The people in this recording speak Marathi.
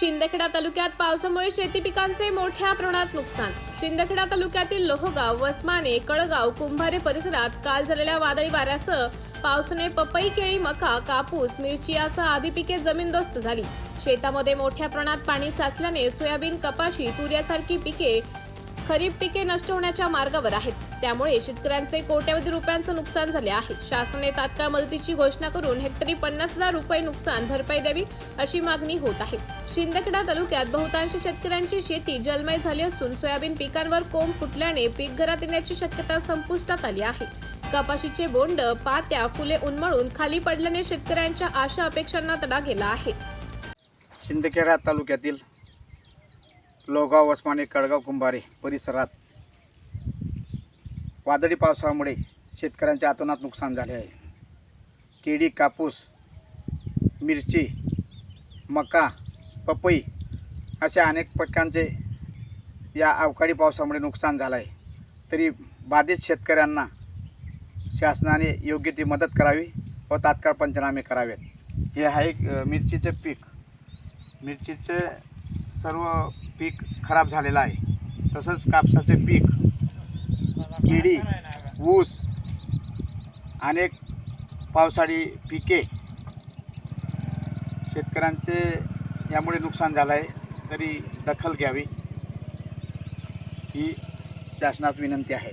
शिंदखेडा तालुक्यात पावसामुळे शेती पिकांचे मोठ्या प्रमाणात नुकसान. शिंदखेडा तालुक्यातील लोहगाव वसमाने कळगाव कुंभारे परिसरात काल झालेल्या वादळी वाऱ्यासह पावसाने पपई केळी मका कापूस मिरची यासह आदी पिके जमीनदोस्त झाली. शेतामध्ये मोठ्या प्रमाणात पाणी साचल्याने सोयाबीन कपाशी तुर्यासारखी पिके खरीप पिके नष्ट होण्याच्या मार्गावर आहेत. त्यामुळे शेतकऱ्यांचे कोट्यवधी रुपयांचं नुकसान झाले आहे. शासनाने तात्काळ मदतीची घोषणा करून हेक्टरी पन्नास हजार रुपये नुकसान भरपाई द्यावी अशी मागणी होत आहे. शिंदखेडा तालुक्यात बहुतांश शेतकऱ्यांची शेती जलमय झाली असून सोयाबीन पिकांवर कोंब फुटल्याने पीक घरात येण्याची शक्यता संपुष्टात आली आहे. कपाशीचे बोंड पात्या फुले उन्मळून खाली पडल्याने शेतकऱ्यांच्या आशा अपेक्षांना तडा गेला आहे. शिंदखेडा तालुक्यातील लोगाव वसमाने कडगाव कुंभारे परिसरात वादळी पावसामुळे शेतकऱ्यांचे आतोनात नुकसान झाले आहे. केळी कापूस मिरची मका पपई अशा अनेक पिकांचे या अवकाळी पावसामुळे नुकसान झालं आहे. तरी बाधित शेतकऱ्यांना शासनाने योग्य ती मदत करावी व तात्काळ पंचनामे करावेत. हे आहे मिरचीचे पीक. मिरचीचे सर्व पीक खराब झालेलं आहे. तसंच कापसाचे पीक केळी ऊस अनेक पावसाळी पिके शेतकऱ्यांचे यामुळे नुकसान झालं आहे. तरी दखल घ्यावी ही शासनात विनंती आहे.